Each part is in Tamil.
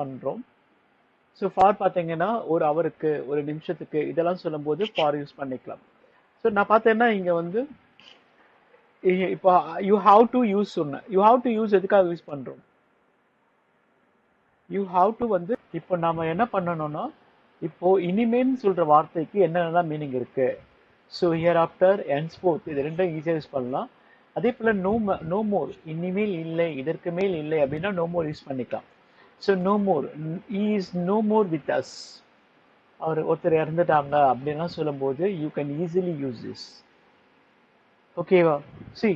பண்றோம். ஸோ ஃபார் பார்த்தீங்கன்னா ஒரு அவருக்கு ஒரு நிமிஷத்துக்கு இதெல்லாம் சொல்லும்போது ஃபார் யூஸ் பண்ணிக்கலாம். ஸோ நான் பார்த்தேன்னா இங்க வந்து இப்போ யூ ஹாவ் டு யூஸ் சொன்னேன் யூ ஹாவ் டு யூஸ் எதுக்காக யூஸ் பண்றோம்? யூ ஹாவ் டு வந்து இப்போ நாம என்ன பண்ணணும்னா இப்போ இனிமேன்னு சொல்ற வார்த்தைக்கு என்னென்னலாம் மீனிங் இருக்கு? ஸோ ஹியர் ஆஃப்டர் என்ஸ்போர்ட் இது ரெண்டும் ஈஸியாக யூஸ் பண்ணலாம். அதே போல நோ நோ மோர் இனிமேல் இல்லை இதற்கு மேல் இல்லை அப்படின்னா நோ மோர் யூஸ் பண்ணிக்கலாம். So no more is no more with us அவர் ஒருத்தர் இறந்துட்டாங்க அப்படின்லாம் சொல்லும்போது you can easily use this ஓகேவா சி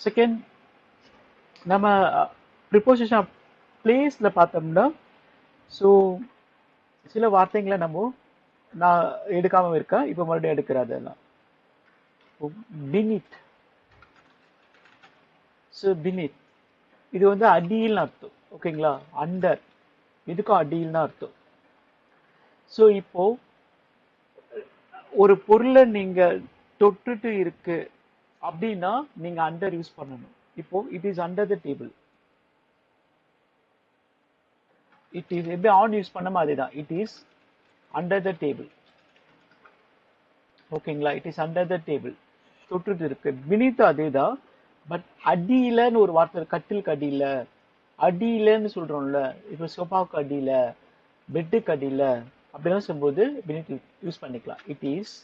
செகண்ட் நம்ம ப்ரிப்போசிஷன் ஆஃப் பிளேஸில் பார்த்தோம்னா ஸோ சில வார்த்தைங்களை நம்ம நான் எடுக்காமல் இருக்கேன் இப்போ மறுபடியும் எடுக்கிறேன் அதெல்லாம். பினிட் ஸோ பினிட் இது வந்து அடியில்னு அர்த்தம். ஓகேங்களா? அண்டர் இதுக்கும் அடியில்னு அர்த்தம். ஸோ இப்போ ஒரு பொருளை நீங்க தொட்டுட்டு இருக்கு அப்படின்னா நீங்க அண்டர் யூஸ் பண்ணணும். இப்போ it is under the table it is எப்படி ஆன் யூஸ் பண்ணமோ அதேதான். It is under the table ஓகேங்களா? It is under the table தொட்டுட்டு இருக்கு. பினித்து அதேதான். பட் அடியிலன்னு ஒரு வார்த்தை கட்டிலுக்கு அடியில. அடியிலன்னு சொல்றோம்ல இப்போ சோஃபாவுக்கு அடியில பெட்டுக்கு அடியில அப்படிலாம் சொல்லும்போது பினிட் யூஸ் பண்ணிக்கலாம். It is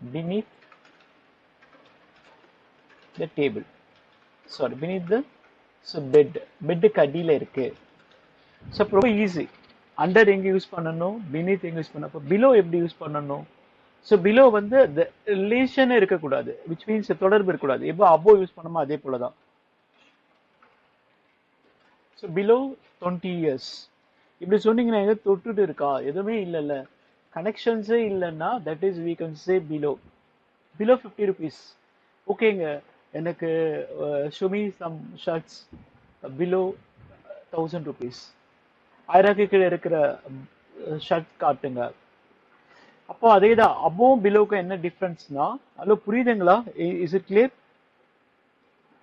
beneath the table sorry beneath the so bed பெட்டுக்கு அடியில் இருக்கு. ஸோ அப்போ ரொம்ப ஈஸி அண்டர் எங்கே யூஸ் பண்ணணும் பினித் எங்கே யூஸ் பண்ணணும் அப்போ பிலோ எப்படி யூஸ் பண்ணணும்? ஸோ பிலோ வந்து ரிலேஷனே இருக்கக்கூடாது விச் மீன்ஸ் தொடர்பு இருக்கக்கூடாது. எப்போ அபோ யூஸ் பண்ணமோ அதே போல தான் ஸோ பிலோ டுவெண்ட்டி இயர்ஸ் இப்படி சொன்னீங்கன்னா எங்க தொட்டுட்டு இருக்கா? எதுவுமே இல்லைல்ல. கனெக்ஷன்ஸே இல்லைன்னா that is we can say below below fifty rupees ஓகேங்க. எனக்கு show me some shirts below thousand rupees ஆயிரக்கு கீழே இருக்கிற ஷர்ட் காட்டுங்க. அப்போ அதே தான் அபோவும் பிலோக்கும் என்ன டிஃப்ரென்ஸ்னா ஹலோ புரியுதுங்களா? இஸ் இட் கிளியர்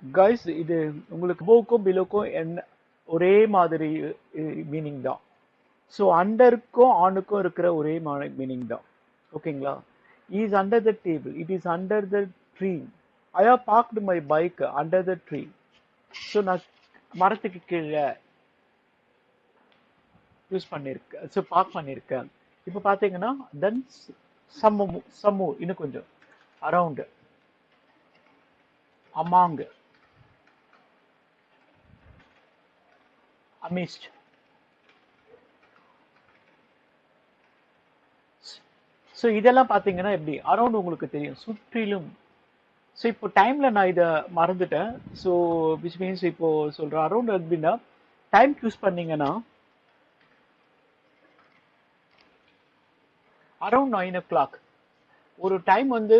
கைஸ் இது உங்களுக்கு அபோவுக்கும் பிலோக்கும் என்ன ஒரே மாதிரி மீனிங் தான். ஸோ அண்டருக்கும் ஆணுக்கும் இருக்கிற ஒரே மீனிங் தான். ஓகேங்களா is under the table it is under the tree I have parked my bike under the tree so நான் மரத்துக்கு கீழே யூஸ் பண்ணியிருக்கேன் ஸோ பார்க் பண்ணியிருக்கேன் இப்போ பார்த்தீங்கன்னா தென் சம்மு சம்மு இன்னும் கொஞ்சம் அரவுண்டு அமாங்கு அமிஸ்ட் ஸோ இதெல்லாம் பார்த்தீங்கன்னா எப்படி? அரௌண்ட் உங்களுக்கு தெரியும். சுற்றிலும். ஸோ இப்போ டைம்ல நான் இதை மறந்துட்டேன். ஸோ விச் மீன்ஸ் இப்போ சொல்றேன். அரௌண்ட் எப்படின்னா டைம் யூஸ் பண்ணிங்கன்னா அரௌண்ட் நைன் ஓ கிளாக் ஒரு டைம் வந்து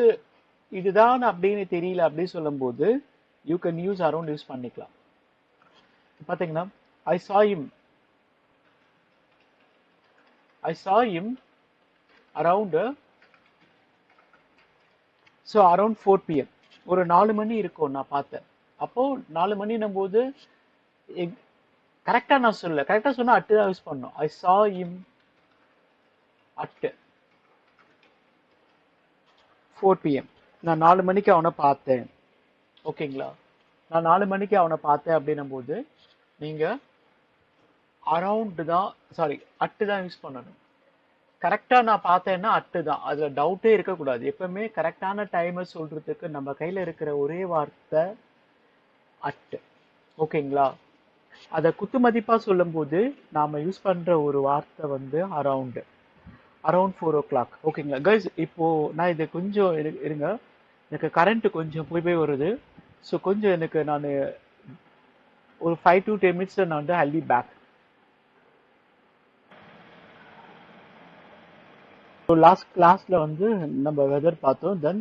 இதுதான் அப்படின்னு தெரியல அப்படின்னு சொல்லும்போது you can use around use பண்ணிக்கலாம். பார்த்தீங்கன்னா I saw him I saw him around so around four PM ஒரு நாலு மணி இருக்கும் நான் பார்த்தேன். அப்போ நாலு மணினும் போது கரெக்டாக நான் சொல்ல கரெக்டாக சொன்னா அட்டு தான் யூஸ் பண்ணும். ஐ saw him at four PM நான் நாலு மணிக்கு அவனை பார்த்தேன். ஓகேங்களா நான் நாலு மணிக்கு அவனை பார்த்தேன் அப்படின்னும் போது நீங்க அரவுண்டு தான் சாரி அட்டு தான் யூஸ் பண்ணணும். கரெக்டாக நான் பார்த்தேன்னா அட்டு தான். அதில் டவுட்டே இருக்கக்கூடாது. எப்பவுமே கரெக்டான டைமை சொல்கிறதுக்கு நம்ம கையில் இருக்கிற ஒரே வார்த்தை அட்டு. ஓகேங்களா? அதை குத்து மதிப்பாக சொல்லும்போது நாம் யூஸ் பண்ணுற ஒரு வார்த்தை வந்து around around four o'clock ஓகேங்களா? கைஸ் இப்போது நான் இது கொஞ்சம் இரு- இருங்க. எனக்கு கரண்ட்டு கொஞ்சம் போய் போய் வருது. ஸோ கொஞ்சம் எனக்கு நான் ஒரு ஃபைவ் டு டென் மினிட்ஸில் நான் வந்து ஹல்வி பேக் ஸோ லாஸ்ட் கிளாஸில் வந்து நம்ம வெதர் பார்த்தோம் தென்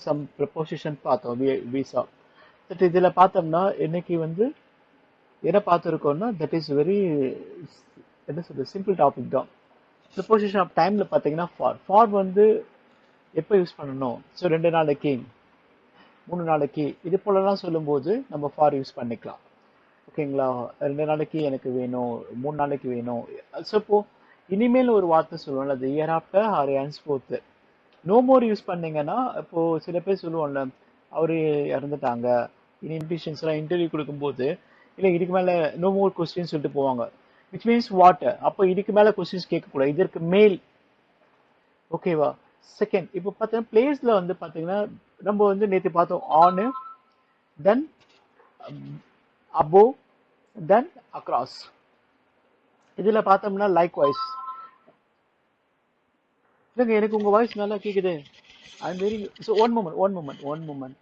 சம் ப்ரப்போசிஷன் பார்த்தோம் விசா பட் இதில் பார்த்தோம்னா இன்னைக்கு வந்து என்ன பார்த்துருக்கோம்னா தட் இஸ் வெரி என்ன சொல்றது சிம்பிள் டாபிக் தான். ப்ரப்போசிஷன் ஆஃப் டைமில் பார்த்தீங்கன்னா ஃபார் ஃபார் வந்து எப்போ யூஸ் பண்ணணும்? ஸோ ரெண்டு நாளைக்கு மூணு நாளைக்கு இது போலலாம் சொல்லும்போது நம்ம ஃபார் யூஸ் பண்ணிக்கலாம். ஓகேங்களா ரெண்டு நாளைக்கு எனக்கு வேணும் மூணு நாளைக்கு வேணும். ஸோ இப்போது இனிமேல் ஒரு வார்த்தை சொல்லுவோம்ல அது year after or henceforth no more use பண்ணீங்கன்னா இப்போ சில பேர் சொல்லுவோம்ல அவர் இறந்துட்டாங்க. இனி இன்பிஷன்ஸ்லாம் இன்டர்வியூ கொடுக்கும்போது இல்லை இதுக்கு மேலே நோ மோர் கொஸ்டின் சொல்லிட்டு போவாங்க. விச் மீன்ஸ் வாட் அப்போ இதுக்கு மேலே கொஸ்டின்ஸ் கேட்கக்கூடாது. இதற்கு மேல். ஓகேவா செகண்ட் இப்போ பார்த்தீங்கன்னா பிளேஸில் வந்து பார்த்தீங்கன்னா நம்ம வந்து நேற்று பார்த்தோம் ஆனு தென் அபோவ் தென் அக்ராஸ் இதுல பார்த்தோம்னா லைக் வாய்ஸ் இல்லைங்க எனக்கு உங்க வாய்ஸ் நல்லா கேக்குது. I'm very so one moment one moment one moment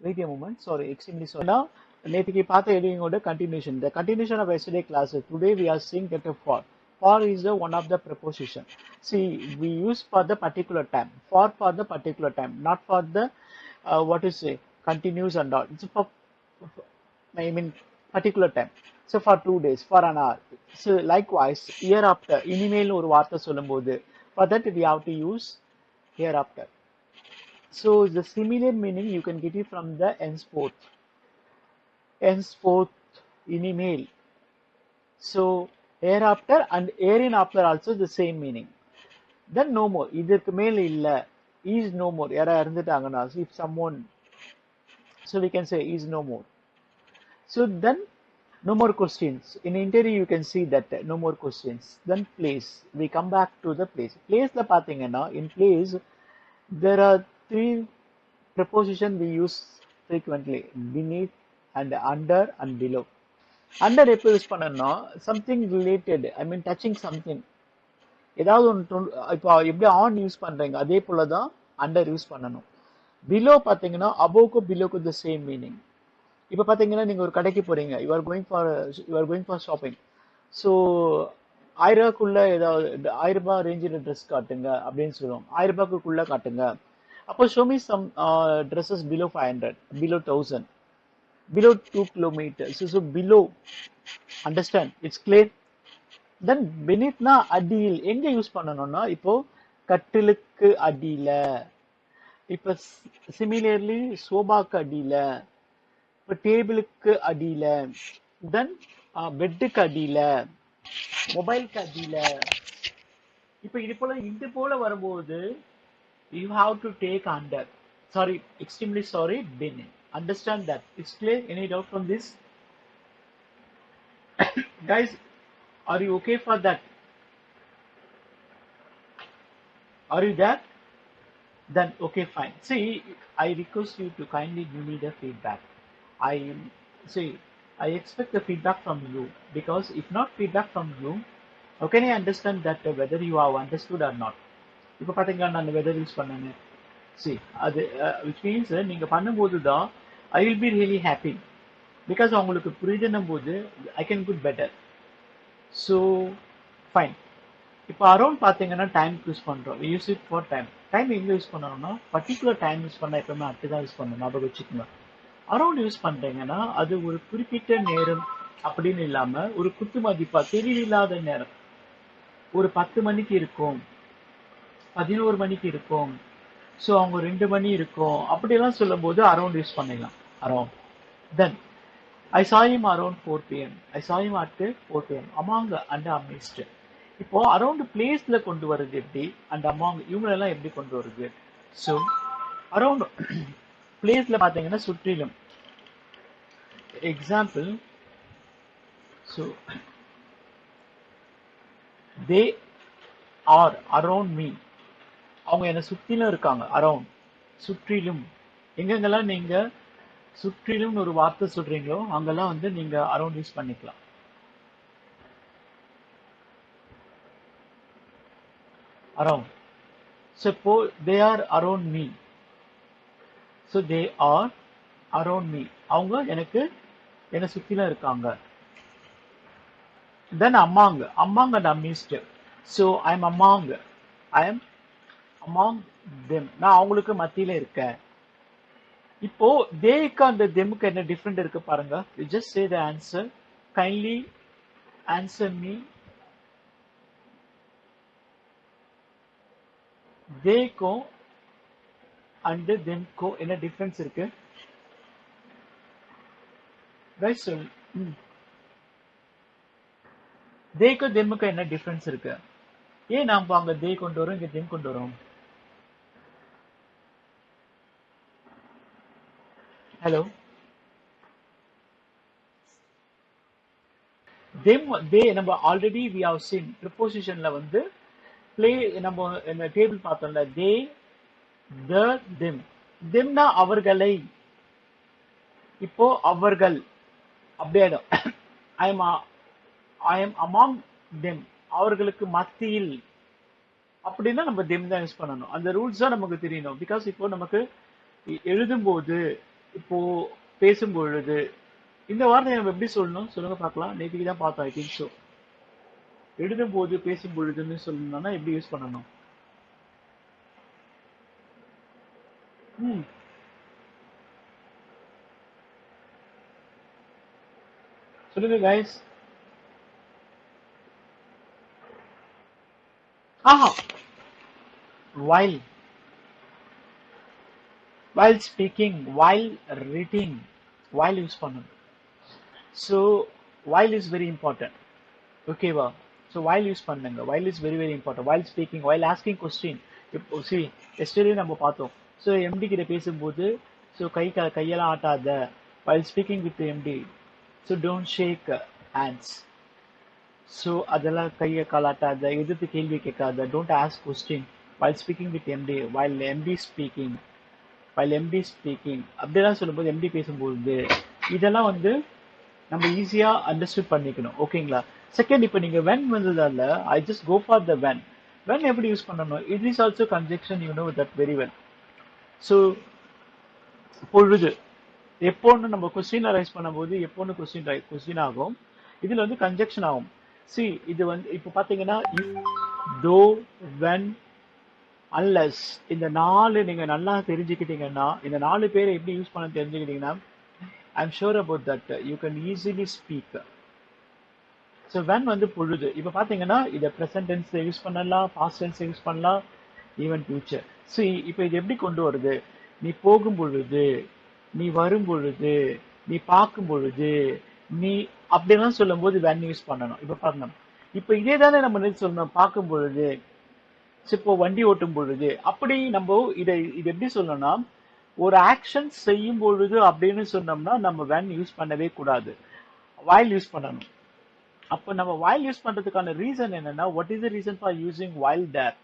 wait a moment sorry extremely sorry நேற்றுக்கு பார்த்த எடிங்கோட continuation the continuation of yesterday class today we are seeing get for for is the one of the preposition see we use for the particular time for for the particular time not for the what is continuous and all. It's for, I mean, particular time. So for two days, for an hour. So likewise, year after, இனிமேல் ஒரு வார்த்தை சொல்லும்போது for that we have to use hereafter. So the similar meaning you can get it from the henceforth. Henceforth, இனிமேல். So hereafter and hereinafter also the same meaning. Then no more. இதற்கு மேல் இல்ல is no more. யாரா இறந்துட்டாங்கன்னா if someone so we can say is no more. So then no more questions. In interior you can see that no more questions. Then place. We come back to the place. Place la பாத்தீங்கன்னா in place there are three preposition we use frequently beneath and under and below. Under எப்போ யூஸ் பண்ணணும்னா something related I mean touching something ஏதாவது ஒன்று இப்போ எப்படி ஆன் யூஸ் பண்ணுறீங்க அதே போல தான் அண்டர் யூஸ் பண்ணணும் பிலோ பார்த்தீங்கன்னா அபோக்கும் பிலோக்கும் த சேம் மீனிங் இப்போ பார்த்தீங்கன்னா நீங்கள் ஒரு கடைக்கு போகிறீங்க you are going for you are going for shopping so ஆயிரம் ஏதாவது ஆயிரம் ரூபாய் ரேஞ்சில் ட்ரெஸ் காட்டுங்க அப்படின்னு சொல்லுவோம். ஆயிரம் காட்டுங்க. அப்போ show me some dresses below five hundred below thousand below two kilometre so below understand it's clear then பெனித்னா அடியில் எங்கே யூஸ் பண்ணணும்னா இப்போ கட்டிலுக்கு அடியில் இப்போ சிமிலர்லி சோபாக்கு அடியில் இப்ப டேபிளுக்கு அடியில தென் பெட்டுக்கு அடியில மொபைலுக்கு அடியில. இப்ப இது போல இது போல வரும்போது you have to take under sorry extremely sorry bin understand that it's clear any doubt from this guys are you okay for that? Are you there? Then okay fine. See i request you to kindly give me the feedback. I see i expect the feedback from you. Because if not feedback from you how can i understand that uh, whether you have understood or not? இப்போ பார்த்தீங்கன்னா நான் வெதர் யூஸ் பண்ணேன்னு சி அது விச் மீன்ஸ் நீங்கள் பண்ணும்போது தான் I will be really happy because அவங்களுக்கு புரியுதுன்னும் போது I can good better so fine இப்போ அரௌண்ட் பார்த்தீங்கன்னா டைம் யூஸ் பண்ணுறோம் use it for time time எங்கே யூஸ் பண்ணணும்னா பர்டிகுலர் டைம் யூஸ் பண்ணால் எப்பவுமே அப்படி தான் யூஸ் பண்ணணும். ஞாபகம் வச்சுக்கணும் அரௌண்ட் யூஸ் பண்ணுறீங்கன்னா அது ஒரு குறிப்பிட்ட நேரம் அப்படின்னு இல்லாமல் ஒரு குத்து மதிப்பா தெரியலாத நேரம். ஒரு பத்து மணிக்கு இருக்கும். பதினோரு மணிக்கு இருக்கும். ஸோ அவங்க ரெண்டு மணி இருக்கும். அப்படிலாம் சொல்லும்போது அரௌண்ட் யூஸ் பண்ணிடலாம். Around then I saw him around four PM I சாயும் him at 4 pm among and amidst. இப்போ அரௌண்ட் பிளேஸ்ல கொண்டு வர்றது எப்படி? அண்ட் அமாங் இவங்களெல்லாம் எப்படி கொண்டு வருது ஸோ அரௌண்ட் பிளேஸ்ல பார்த்தீங்கன்னா சுற்றிலும். Example so they are around me அவங்க என்னை சுற்றிலும் இருக்காங்க அரௌண்ட் சுற்றிலும். எங்கெங்கெல்லாம் நீங்க சுற்றிலும் ஒரு வார்த்தை சொல்றீங்களோ அங்கெல்லாம் வந்து நீங்க அரௌண்ட் யூஸ் பண்ணிக்கலாம். அரௌண்ட் ஸோ இப்போ they are around me so they are around me அவங்க எனக்கு என்னை சுற்றிலும் இருக்காங்க. தென் அம்மாங்க அம்மாங்க நான் மீஸ்ட் ஸோ ஐ எம் அம்மாங்க ஐ எம் அமாங் தெம் நான் அவங்களுக்கு மத்தியில இருக்கேன். இப்போ தேக்கு அந்த தெமுக்கு என்ன டிஃப்ரெண்ட் இருக்கு பாருங்க. You just say the answer kindly answer me தேக்கும் and தெம்கோ hmm. என்ன டிஃப்ரென்ஸ் இருக்கு. ரைட் சொல் தேக்கும் தெம்முக்கும் என்ன டிஃப்ரென்ஸ் இருக்கு? ஏன் நாம அங்க தே கொண்டு வரோம் இங்க தெம் கொண்டு வரோம்? ஹலோ தெம் தே நம்ம ஆல்ரெடி வி ஹவ் சீன் ப்ரிப்போசிஷன்ல வந்து ப்ளே நம்ம டேபிள் பார்த்தோம்ல தே த திம். தெம்னா அவர்களை. இப்போ அவர்கள். அப்படியே I am I am among them அவர்களுக்கு மத்தியில். அப்படின்னா நம்ம திம் தான் யூஸ் பண்ணணும். அந்த ரூல்ஸ் தான் நமக்கு தெரியணும். பிகாஸ் இப்போ நமக்கு எழுதும்போது இப்போ பேசும் பொழுது இந்த வார்த்தையை நம்ம எப்படி சொல்லணும்? சொல்லுங்க பார்க்கலாம். நேற்றுக்கு தான் பார்த்தோம் ஐ திங்க் ஸோ எழுதும்போது பேசும் பொழுதுன்னு சொல்லணும்னா எப்படி யூஸ் பண்ணணும்? ம் சொல்லுங்க கைஸ் ஆஹா while while speaking while reading while use பண்ணணும் so while is very important ஓகேவா ஸோ while யூஸ் பண்ணுங்க while is very very important while speaking while asking question இப்போ சி எஸ்டர்டே நம்ம பார்த்தோம் ஸோ எம்டி கிட்ட பேசும்போது ஸோ கை க கையெல்லாம் ஆட்டாத. While speaking with MD so don't shake hands so அதெல்லாம் கையை காலாட்டாத எதிர்த்து கேள்வி கேட்காத. Don't ask question while speaking with MD while MD speaking while MD speaking அப்படிலாம் சொல்லும்போது எம்டி பேசும்போது இதெல்லாம் வந்து நம்ம ஈஸியாக அண்டர்ஸ்டுட் பண்ணிக்கணும். ஓகேங்களா செகண்ட் இப்போ நீங்கள் வென் வந்ததால I just go for the when when எப்படி யூஸ் பண்ணணும்? It is also conjunction you know that very well so பொழுது. எப்போன்னு நம்ம கொஸ்டின் ரைஸ் பண்ணும்போது எப்போன்னு கொஸ்டின் கொஸ்டின் ஆகும். இதில் வந்து கன்ஜெக்ஷன் ஆகும். சி இது வந்து இப்போ பார்த்தீங்கன்னா தோ வென் அன்லஸ் இந்த நாலு நீங்கள் நல்லா தெரிஞ்சுக்கிட்டீங்கன்னா இந்த நாலு பேரை எப்படி யூஸ் பண்ண தெரிஞ்சுக்கிட்டீங்கன்னா I am sure about that you can easily speak so when வந்து பொழுது இப்போ பார்த்தீங்கன்னா இதை ப்ரெசன்ட் டென்ஸை யூஸ் பண்ணலாம் பாஸ்ட் டென்ஸை யூஸ் பண்ணலாம் ஈவன் ஃபியூச்சர் ஸோ இப்போ இது எப்படி கொண்டு வருது? நீ போகும் பொழுது நீ வரும் பொழுது நீ பார்க்கும் பொழுது நீ அப்படிலாம் சொல்லும்போது வென் யூஸ் பண்ணணும். இப்போ பாருங்க. இப்போ இதே தானே நம்ம நேத்து சொல்லணும். பார்க்கும் பொழுது இப்போ வண்டி ஓட்டும் பொழுது அப்படி நம்ம இதை இது எப்படி சொல்லணும்னா ஒரு ஆக்ஷன் செய்யும் பொழுது அப்படின்னு சொன்னோம்னா நம்ம வென் யூஸ் பண்ணவே கூடாது. வாயில் யூஸ் பண்ணணும். அப்போ நம்ம வாயில் யூஸ் பண்றதுக்கான ரீசன் என்னன்னா what is the reason for using while there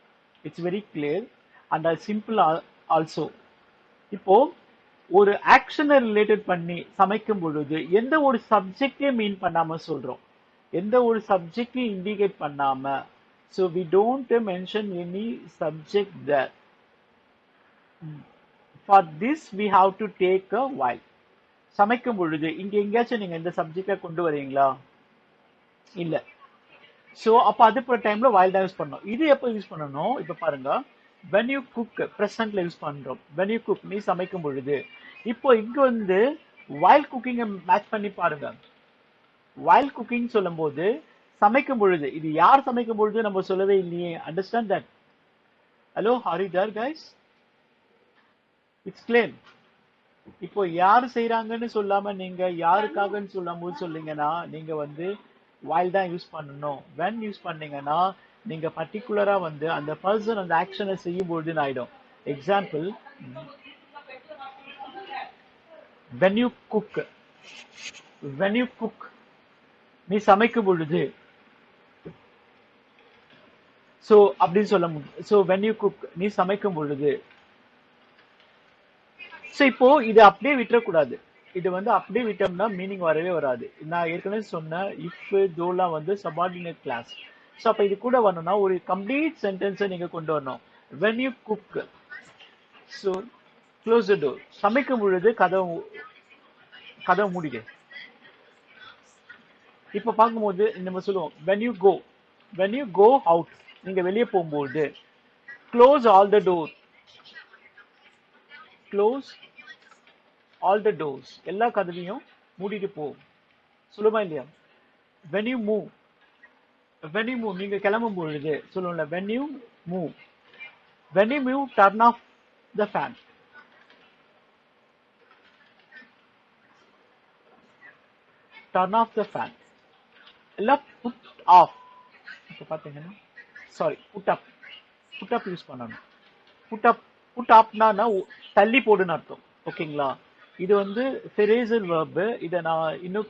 it's very clear and simple also இப்போ ஒரு ஆக்ஷனை ரிலேட்டட் பண்ணி சமைக்கும் பொழுது எந்த ஒரு சப்ஜெக்டையும் மீன் பண்ணாம சொல்றோம். எந்த ஒரு சப்ஜெக்டையும் இண்டிகேட் பண்ணாம so we don't mention any subject the for this we have to take a while சமைக்கும் பொழுது இங்க எங்கேயாச்சும் நீங்க இந்த சப்ஜெக்டை கொண்டு வரீங்களா இல்லை. ஸோ அப்போ அது போகிற டைமில் வைல் தான் யூஸ் பண்ணணும். இது எப்போ யூஸ் பண்ணணும்? இப்போ பாருங்க. வென் யூ குக் ப்ரெசண்டில் யூஸ் பண்ணுறோம் வென் யூ குக் நீ சமைக்கும் பொழுது. இப்போ இங்கே வந்து வைல்ட் குக்கிங்கை மேட்ச் பண்ணி பாருங்க. வைல்ட் குக்கிங் சொல்லும்போது சமைக்கும் பொழுது இது யார் சமைக்கும் பொழுது நம்ம சொல்லவே இல்லையே. Understand that hello are you there guys it's clear இப்போ யார் செய்யறாங்கன்னு சொல்லாம நீங்க யாருக்காகன்னு சொல்லும் சொன்னீங்கன்னா நீங்க வந்து வாயில் தான் யூஸ் பண்ணணும். வென் யூஸ் பண்ணீங்கன்னா நீங்க பர்டிகுலரா வந்து அந்த பர்சன் அந்த ஆக்ஷனை செய்யும் பொழுதுன்னு ஆயிடும்? Example when you cook when you cook நீ சமைக்கும் பொழுது. சோ அப்படின்னு சொல்ல முடியும். சோ வென் யூ குக் நீ சமைக்கும் பொழுது. சோ இப்போ இதை அப்படியே விட்டுறக்கூடாது. இது வந்து அப்படியே விட்டோம்னா மீனிங் வரவே வராது. நான் ஏற்கனவே சொன்னேன் இஃப் தோலாம் வந்து சபார்டினேட் கிளாஸ் ஸோ அப்போ இது கூட வரணும்னா ஒரு கம்ப்ளீட் சென்டென்ஸை நீங்கள் கொண்டு வரணும். When you cook so close the door சமைக்கும் பொழுது கதவு கதவை மூடிடு. இப்போ பார்க்கும்போது நம்ம சொல்லுவோம் when you go when you go out நீங்கள் வெளியே போகும்போது close all the door close all the doors எல்லா கதவையும் மூடிட்டு போ. சொல்லுமா இல்லையா? When you move when you move நீங்க கிளம்பும் பொழுது சொல்லுவோம்ல when you move when you move turn off the fan turn off the fan எல்லாம் புட் ஆஃப் இப்போ பார்த்தீங்கன்னா sorry put up put up use பண்ணணும். புட் அப் புட் அப்னா தள்ளி போடுன்னு அர்த்தம். ஓகேங்களா இது வந்து ஃபெரேசல் வேர்பு இதை நான் இன்னும்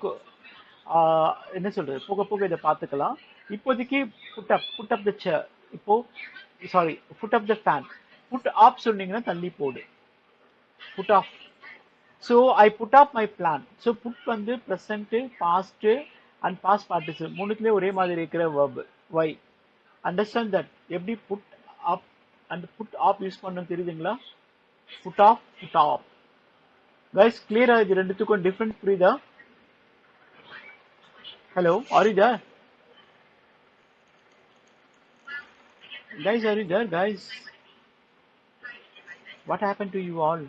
என்ன சொல்றது? போக போக இதை பார்த்துக்கலாம். இப்போதைக்கு put up put up the say இப்போ sorry put up the fan put off சொன்னீங்கன்னா தள்ளி போடு. Put off so I put off my plan so put வந்து present past and past participle மூணுத்துலேயே ஒரே மாதிரி இருக்கிற வேர்பு வை அண்டர்ஸ்டாண்ட் தட் எப்படி put up and put off use பண்ணணும் தெரியுதுங்களா? Put off put off guys கிளியரா இது ரெண்டுத்துக்கும் டிஃப்ரெண்ட் புரியுதா? Hello are you there guys are you there guys? What happened to you all?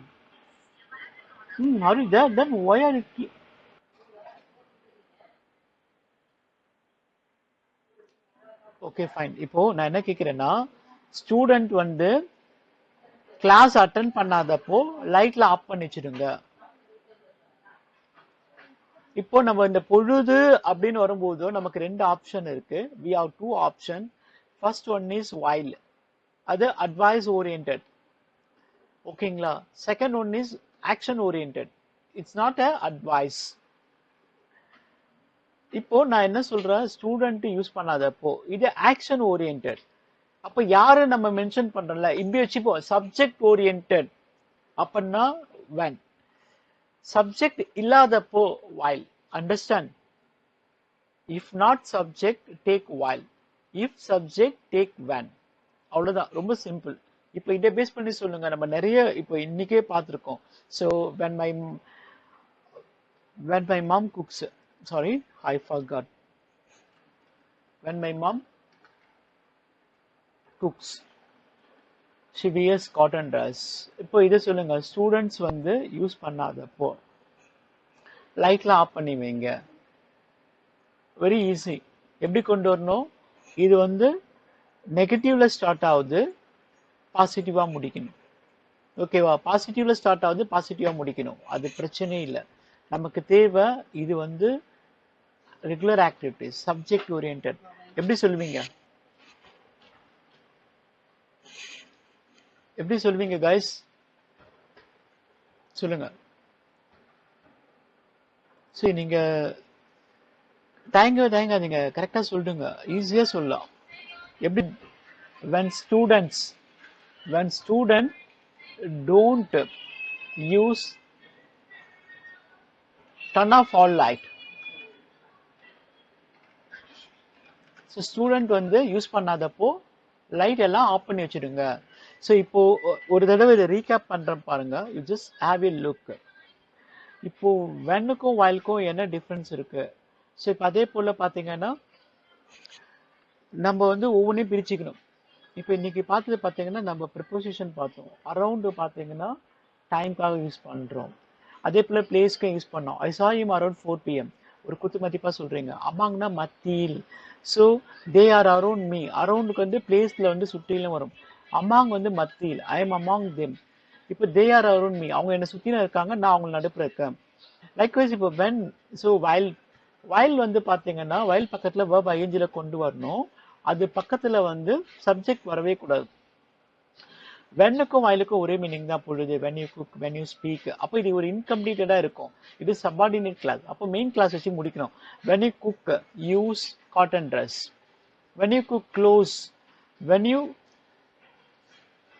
Hmm, are you there? Then why are you okay fine இப்போ நான் என்ன கேட்குறேன்னா ஸ்டூடெண்ட் வந்து கிளாஸ் அட்டன் பண்ணாதப்போ லைட்ல ஆஃப் பண்ணி வச்சிடுங்க. இப்போ நம்ம இந்த பொழுது அப்படின்னு வரும்போது நமக்கு ரெண்டு ஆப்ஷன் இருக்கு. We have two option first one is while அது அட்வைஸ் ஓரியன்ட் ஓகேங்களா second one is action orient it's not a advice இப்போ நான் என்ன சொல்றேன்? ஸ்டூடெண்ட் யூஸ் பண்ணாதப்போ இது ஆக்ஷன் ஓரியன்ட் அப்ப யாரு நம்ம மென்ஷன் பண்றோம்ல? இப்படி வச்சுப்போம் சப்ஜெக்ட் ஓரியன்ட் அப்படின்னா வென் சப்ஜெக்ட் இல்லாதப்போ while. Understand if not subject take while. If subject take when அவ்வளோதான் ரொம்ப சிம்பிள் இப்போ இதை பேஸ் பண்ணி சொல்லுங்க. நம்ம நிறைய இப்போ இன்னைக்கே பார்த்துருக்கோம். So when my when my mom cooks sorry I forgot when my mom cooks she cotton cotton இப்போ இதை சொல்லுங்க ஸ்டூடெண்ட்ஸ் வந்து யூஸ் பண்ணாதப்போ லைட்லாம் ஆஃப் பண்ணி வைங்க. வெரி ஈஸி எப்படி கொண்டு வரணும்? இது வந்து நெகட்டிவ்ல ஸ்டார்ட் ஆகுது பாசிட்டிவா முடிக்கணும். ஓகேவா பாசிட்டிவ்ல ஸ்டார்ட் ஆகுது பாசிட்டிவா முடிக்கணும். அது பிரச்சனையே இல்லை. நமக்கு தேவை இது வந்து ரெகுலர் ஆக்டிவிட்டிஸ் சப்ஜெக்ட் ஓரியன்ட் எப்படி சொல்லுவீங்க? எப்படி சொல்லுவீங்க கைஸ் சொல்லுங்க. சரி நீங்க தயங்க தயங்காதீங்க. கரெக்டா சொல்லுங்க. ஈஸியா சொல்லலாம். எப்படி? When students when student don't use turn off all light. So student வந்து யூஸ் பண்ணாதப்போ லைட் எல்லாம் ஆஃப் பண்ணி வச்சுடுங்க. ஸோ இப்போ ஒரு தடவை இதை ரீகேப் பண்ணுறேன் பாருங்க. You just have a look இப்போ வென்னுக்கும் வயலுக்கும் என்ன டிஃப்ரென்ஸ் இருக்கு? ஸோ இப்போ அதே போல பார்த்தீங்கன்னா நம்ம வந்து ஒவ்வொன்றையும் பிரிச்சுக்கணும். இப்போ இன்னைக்கு பார்த்தது பார்த்தீங்கன்னா நம்ம ப்ரிப்போசிஷன் பார்த்தோம். அரௌண்டு பார்த்தீங்கன்னா டைம்க்காக யூஸ் பண்ணுறோம் அதே போல் பிளேஸ்க்கும் யூஸ் பண்ணோம். ஐ சா இம் அரௌண்ட் ஃபோர் பிஎம் ஒரு குத்து மதிப்பாக சொல்கிறீங்க அமாங்னா மத்தியில். So they are around me அரௌண்டுக்கு வந்து பிளேஸில் வந்து சுற்றிலும் வரும். அமாங் வந்து மத்தியில். ஐ எம் அமாங் தெம் இப்போ தே ஆர் அரௌண்ட் மீ அவங்க என்னை சுற்றிலும் இருக்காங்க நான் அவங்க நடுப்புற இருக்கேன். லைக்வைஸ் இப்போ வென் ஸோ வயல் வயல் வந்து பார்த்தீங்கன்னா வயல் பக்கத்தில் வேர்ப் ஐஎன்ஜியில் கொண்டு வரணும் அது பக்கத்தில் வந்து சப்ஜெக்ட் வரவே கூடாது. வென்னுக்கும் வயலுக்கும் ஒரே மீனிங் தான் பொழுது. When you cook when you speak அப்போ இது ஒரு இன்கம்ப்ளீட்டடாக இருக்கும். இது சப்பார்டினேட் கிளாஸ் அப்போ மெயின் கிளாஸ் வச்சு முடிக்கணும். When you cook use cotton dress. When you cook close when you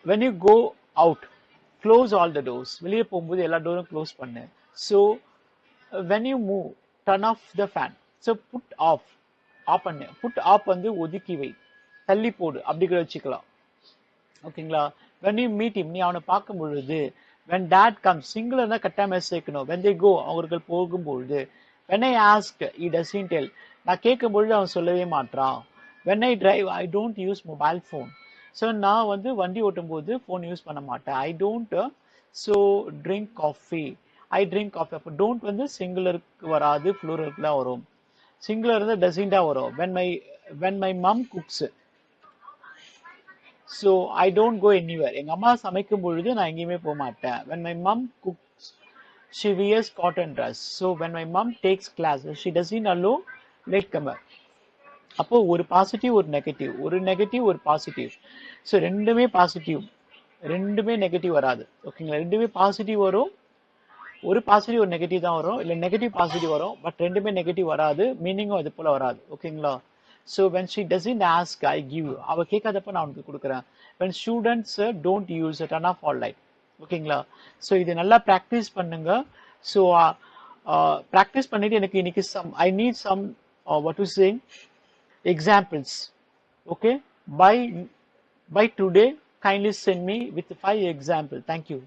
when you go out close all the doors. வெளியே போகும்போது எல்லா டோரும் க்ளோஸ் பண்ணு. So when you move turn off the fan so put off off பண்ணு. புட் ஆஃப் வந்து ஒதுக்கி வை. தள்ளி போடு. அப்படி கூட வச்சுக்கலாம். ஓகேங்களா? வென் யூ மீட் இம் நீ அவனை பார்க்கும் பொழுது டேட் கம் சிங்கிளர் தான் கட்டாமல் சேர்க்கணும் வென் தே கோ அவர்கள் போகும்பொழுது when I ask he doesn't tell நான் கேட்கும் பொழுது அவன் சொல்லவே மாட்றான். When I drive I don't use mobile phone so நான் வந்து வண்டி ஓட்டும் போது ஃபோன் யூஸ் பண்ண மாட்டேன். I don't so drink coffee I drink coffee அப்போ டோன்ட் வந்து சிங்குலருக்கு வராது ஃப்ளூரலுக்கு தான் வரும். சிங்குலர் வந்து டசிண்டாக வரும். When my when my mom cooks so I don't go anywhere எங்கள் அம்மா சமைக்கும் பொழுது நான் எங்கேயுமே போக மாட்டேன். When when my mom cooks cotton wears so when my mom takes mom takes does she allow late compare அப்போ ஒரு பாசிட்டிவ் ஒரு நெகட்டிவ் ஒரு நெகட்டிவ் ஒரு பாசிட்டிவ் ஸோ ரெண்டுமே பாசிட்டிவ் ரெண்டுமே நெகட்டிவ் வராது. ஓகேங்களா ரெண்டுமே பாசிட்டிவ் வரும். ஒரு பாசிட்டிவ் ஒரு நெகட்டிவ் தான் வரும். இல்லை நெகட்டிவ் பாசிட்டிவ் வரும். பட் ரெண்டுமே நெகட்டிவ் வராது. மீனிங்கும் அது போல் வராது. ஓகேங்களா so when she doesn't ask I give அவள் கேட்காதப்ப நான் உனக்கு கொடுக்குறேன். When students don't use turn off all light ஓகேங்களா ஸோ இது நல்லா ப்ராக்டிஸ் பண்ணுங்க. ஸோ ப்ராக்டிஸ் பண்ணிட்டு எனக்கு இன்னைக்கு some I need some or what we're saying? Examples. Okay? By by today kindly send me with five example. Thank you.